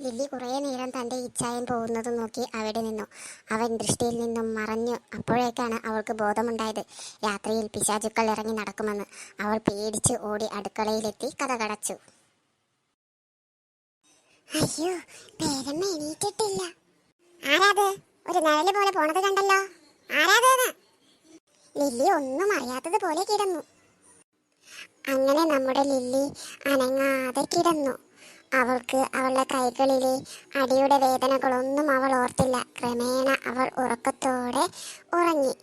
Lily കുറേ നേരം തന്റെ ഇച്ഛായൻ പോകുന്നത് നോക്കി അവിടെ നിന്നു. അവൻ ദൃഷ്ടിയിൽ നിന്നും മറഞ്ഞു. അപ്പോഴേക്കാണ് അവൾക്ക് ബോധമുണ്ടായത്. രാത്രിയിൽ പിശാചുക്കൾ ഇറങ്ങി നടക്കുമെന്ന്. അവൾ പേടിച്ച് ഓടി അടുക്കളയിലെത്തി കഥ കടച്ചു. അയ്യോ പേരമ്മ എണീറ്റിട്ടില്ല. ആരാത്? ഒരു നിഴൽ പോലെ പോണത് കണ്ടല്ലോ. ആരാത് ലില്ലി ഒന്നും അറിയാത്തത് പോലെ കിടന്നു. അങ്ങനെ നമ്മുടെ ലില്ലി അനങ്ങാതെ കിടന്നു. അവൾക്ക് അവളുടെ കൈകളിലെ അടിയുടെ വേദനകളൊന്നും അവൾ ഓർത്തില്ല. ക്രമേണ അവൾ ഉറക്കത്തോടെ ഉറങ്ങി.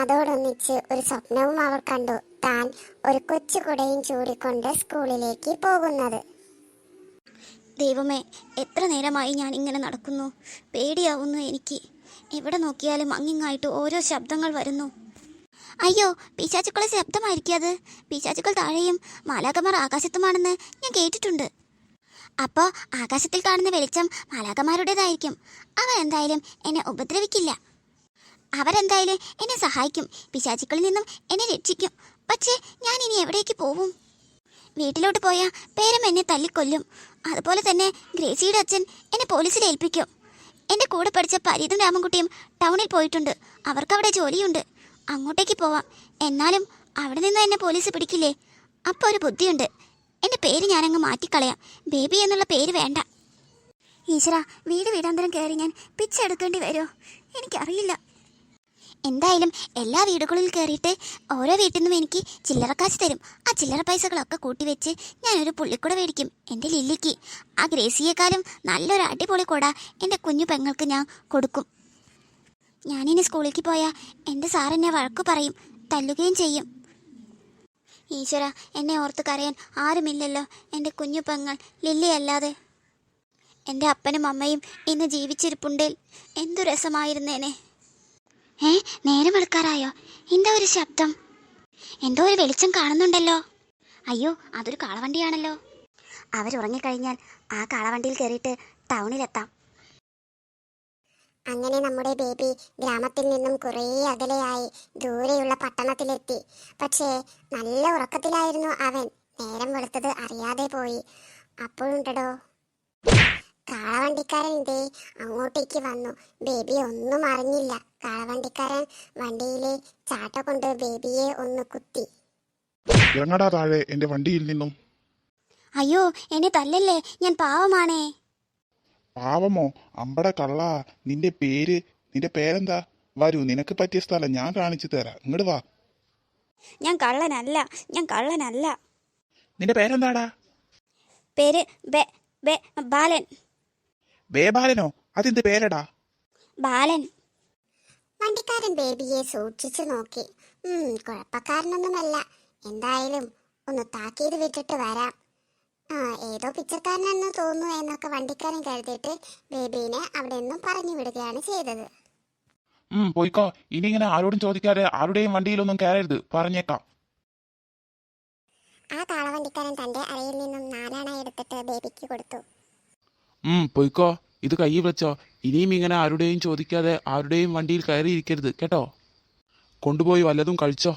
അതോടൊന്നിച്ച് ഒരു സ്വപ്നവും അവൾ കണ്ടു. താൻ ഒരു കൊച്ചു കുടയും ചൂടിക്കൊണ്ട് സ്കൂളിലേക്ക് പോകുന്നത്. ദൈവമേ എത്ര നേരമായി ഞാൻ ഇങ്ങനെ നടക്കുന്നു? പേടിയാവുന്നു എനിക്ക്. എവിടെ നോക്കിയാലും അങ്ങിങ്ങായിട്ട് ഓരോ ശബ്ദങ്ങൾ വരുന്നു. അയ്യോ പിശാചുക്കളെ ശബ്ദമായിരിക്കും അത്. പിശാചുക്കൾ താഴെയും മാലാകമാർ ആകാശത്തുമാണെന്ന് ഞാൻ കേട്ടിട്ടുണ്ട്. അപ്പോൾ ആകാശത്തിൽ കാണുന്ന വെളിച്ചം മാലാകമാരുടേതായിരിക്കും അവർ എന്തായാലും എന്നെ ഉപദ്രവിക്കില്ല. അവരെന്തായാലും എന്നെ സഹായിക്കും. പിശാചുക്കളിൽ നിന്നും എന്നെ രക്ഷിക്കും. പക്ഷേ ഞാൻ ഇനി എവിടേക്ക് പോവും? വീട്ടിലോട്ട് പോയാൽ പേരം എന്നെ തല്ലിക്കൊല്ലും. അതുപോലെ തന്നെ ഗ്രേസിയുടെ അച്ഛൻ എന്നെ പോലീസിൽ ഏൽപ്പിക്കും. എന്റെ കൂടെ പഠിച്ച പരീതും രാമൻകുട്ടിയും ടൗണിൽ പോയിട്ടുണ്ട്. അവർക്കവിടെ ജോലിയുണ്ട്. അങ്ങോട്ടേക്ക് പോവാം. എന്നാലും അവിടെ നിന്ന് എന്നെ പോലീസ് പിടിക്കില്ലേ? അപ്പോൾ ഒരു ബുദ്ധിയുണ്ട്. എന്റെ പേര് ഞാനങ്ങ് മാറ്റിക്കളയാം. ബേബി എന്നുള്ള പേര് വേണ്ട. ഈശ്വര വീട് വീടാന്തരം കയറി ഞാൻ പിച്ചെടുക്കേണ്ടി വരുമോ എനിക്കറിയില്ല. എന്തായാലും എല്ലാ വീടുകളിൽ കയറിയിട്ട് ഓരോ വീട്ടിൽ നിന്നും എനിക്ക് ചില്ലറ കാശ് തരും. ആ ചില്ലറ പൈസകളൊക്കെ കൂട്ടിവെച്ച് ഞാനൊരു പുള്ളിക്കുട മേടിക്കും എന്റെ ലില്ലിക്ക്. ആ ഗ്രേസിയേക്കാളും നല്ലൊരു അടിപൊളി കൂട എന്റെ കുഞ്ഞു പെങ്ങൾക്ക് ഞാൻ കൊടുക്കും. ഞാനിനി സ്കൂളിലേക്ക് പോയാൽ എന്റെ സാർ എന്നെ വഴക്കു പറയും തല്ലുകയും ചെയ്യും. ഈശ്വര എന്നെ ഓർത്ത് കരയാൻ ആരുമില്ലല്ലോ. എന്റെ കുഞ്ഞു പെങ്ങൾ ലില്ലി അല്ലാതെ എന്റെ അപ്പനും അമ്മയും ഇന്ന് ജീവിച്ചിരിപ്പുണ്ടേൽ. എന്തു രസമായിരുന്നേനെ ഏ നേരം വെളുക്കാറായോ? എന്താ ഒരു ശബ്ദം? എന്തോ ഒരു വെളിച്ചം കാണുന്നുണ്ടല്ലോ. അയ്യോ അതൊരു കാളവണ്ടിയാണല്ലോ. അവരുറങ്ങിക്കഴിഞ്ഞാൽ ആ കാളവണ്ടിയിൽ കയറിയിട്ട് ടൗണിലെത്താം. അങ്ങനെ നമ്മുടെ ബേബി ഗ്രാമത്തിൽ നിന്നും കുറേ അകലെയായി ദൂരെയുള്ള പട്ടണത്തിലെത്തി. പക്ഷേ നല്ല ഉറക്കത്തിലായിരുന്നു അവൻ. നേരം വെളുത്തത് അറിയാതെ പോയി. അപ്പോഴുണ്ടടോ. കാളവണ്ടിക്കാരൻ ഇതേ അങ്ങോട്ടേക്ക് വന്നു. ബേബി ഒന്നും അറിഞ്ഞില്ല. കാളവണ്ടിക്കാരൻ വണ്ടിയിലെ ചാട്ട കൊണ്ട് ബേബിയെ ഒന്ന് കുത്തി. ഇറങ്ങടാ താഴെ? എന്റെ വണ്ടിയിൽ നിന്നും. അയ്യോ എന്നെ തല്ലല്ലേ? ഞാൻ പാവമാണേ. പാവമോ? അമ്പട കള്ള. നിന്റെ പേര് നിന്റെ പേരെന്താ? വരൂ നിനക്ക് പറ്റിയ സ്ഥലം ഞാൻ കാണിച്ചു തരാം. ഇങ്ങോട്ട് വാ. ഞാൻ കള്ളനല്ല ഞാൻ കള്ളനല്ല. നിന്റെ പേരെന്താടാ? പേര് ബെ ബെ ബാലൻ. ബേബാലനോ? അതെന്ത് പേരടാ? ബാലൻ. വണ്ടിക്കാരൻ ബേബിയെ സൂക്ഷിച്ചു നോക്കി. ഉം കുഴപ്പക്കാരനൊന്നുമല്ല. എന്തായാലും ഒന്ന് താക്കീത് വിട്ടിട്ട് വരാം. ആ ഏതോ പിച്ചക്കാരനെന്ന് തോന്നുന്നു എന്നൊക്കെ വണ്ടിക്കാരൻ കരുതിയിട്ട് ബേബീനെ അവിടെ നിന്നും പറഞ്ഞു വിടുകയാണ് ചെയ്തത്. ഉം പോയിക്കോ. ഇനി ഇങ്ങനെ ആരോടും ചോദിക്കാതെ ആരുടെയും വണ്ടിയിലൊന്നും കയറരുത്. പറഞ്ഞേക്കാം. ആ കാളവണ്ടിക്കാരൻ തന്റെ അരയിൽ നിന്നും നാലെണ്ണ എടുത്തിട്ട് ബേബിക്ക് കൊടുത്തു. ഉം പോയിക്കോ. ഇത് കയ്യിൽ വെച്ചോ. ഇനിയും ഇങ്ങനെ ആരുടെയും ചോദിക്കാതെ ആരുടെയും വണ്ടിയിൽ കയറിയിരിക്കരുത്. കേട്ടോ? കൊണ്ടുപോയി വല്ലതും കഴിച്ചോ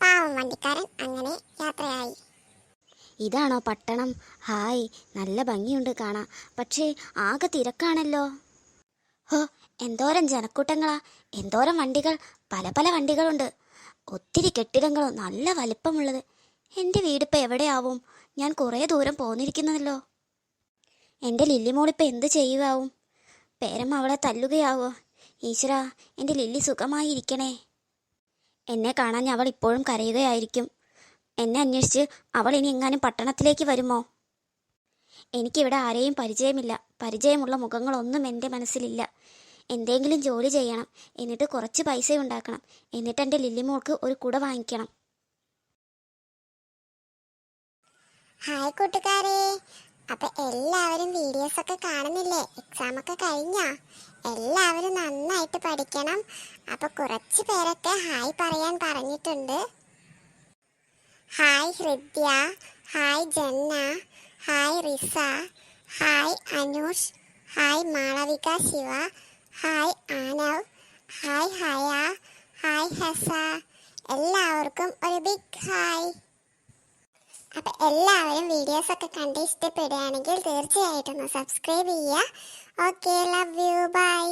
പാവം വണ്ടിക്കാരൻ അങ്ങനെ യാത്രയായി ഇതാണോ പട്ടണം? ഹായ് നല്ല ഭംഗിയുണ്ട് കാണാൻ. പക്ഷേ ആകെ തിരക്കാണല്ലോ. ഹോ എന്തോരം ജനക്കൂട്ടങ്ങളാ. എന്തോരം വണ്ടികൾ. പല പല വണ്ടികളുണ്ട്. ഒത്തിരി കെട്ടിടങ്ങളോ നല്ല വലിപ്പമുള്ളത്. എന്റെ വീടിപ്പോൾ എവിടെയാവും? ഞാൻ കുറേ ദൂരം പോന്നിരിക്കുന്നതല്ലോ. എന്റെ ലില്ലിമോളിപ്പോൾ എന്ത് ചെയ്യുകയാവും പേരമ്മ അവളെ തല്ലുകയാവോ? ഈശ്വര എന്റെ ലില്ലി സുഖമായി ഇരിക്കണേ എന്നെ കാണാൻ അവൾ ഇപ്പോഴും കരയുകയായിരിക്കും. എന്നെ അന്വേഷിച്ച് അവൾ ഇനി എങ്ങാനും പട്ടണത്തിലേക്ക് വരുമോ? എനിക്കിവിടെ ആരെയും പരിചയമില്ല. പരിചയമുള്ള മുഖങ്ങളൊന്നും എന്റെ മനസ്സിലില്ല. എന്തെങ്കിലും ജോലി ചെയ്യണം. എന്നിട്ട് കുറച്ച് പൈസ ഉണ്ടാക്കണം. എന്നിട്ട് എന്റെ ലില്ലിമോൾക്ക് ഒരു കുട വാങ്ങിക്കണം. ഹായ് കൂട്ടുകാരെ. അപ്പൊ എല്ലാവരും വീഡിയോസ് ഒക്കെ കാണുന്നില്ലേ? എക്സാം ഒക്കെ കഴിഞ്ഞാ? എല്ലാവരും നന്നായിട്ട് പഠിക്കണം. അപ്പൊ കുറച്ച് പേരൊക്കെ ഹായ് പറയാൻ പറഞ്ഞിട്ടുണ്ട് hi Hridya hi Janna. Hi Riza. Hi Anush. Hi Malavika Shiva. Hi Anav. Hi Haya. Hi Hasa. എല്ലാവർക്കും ഒരു ബിഗ് ഹായ് അപ്പം എല്ലാവരും വീഡിയോസ് ഒക്കെ കണ്ട് ഇഷ്ടപ്പെടുകയാണെങ്കിൽ തീർച്ചയായിട്ടും സബ്സ്ക്രൈബ് ചെയ്യുക. Okay love you by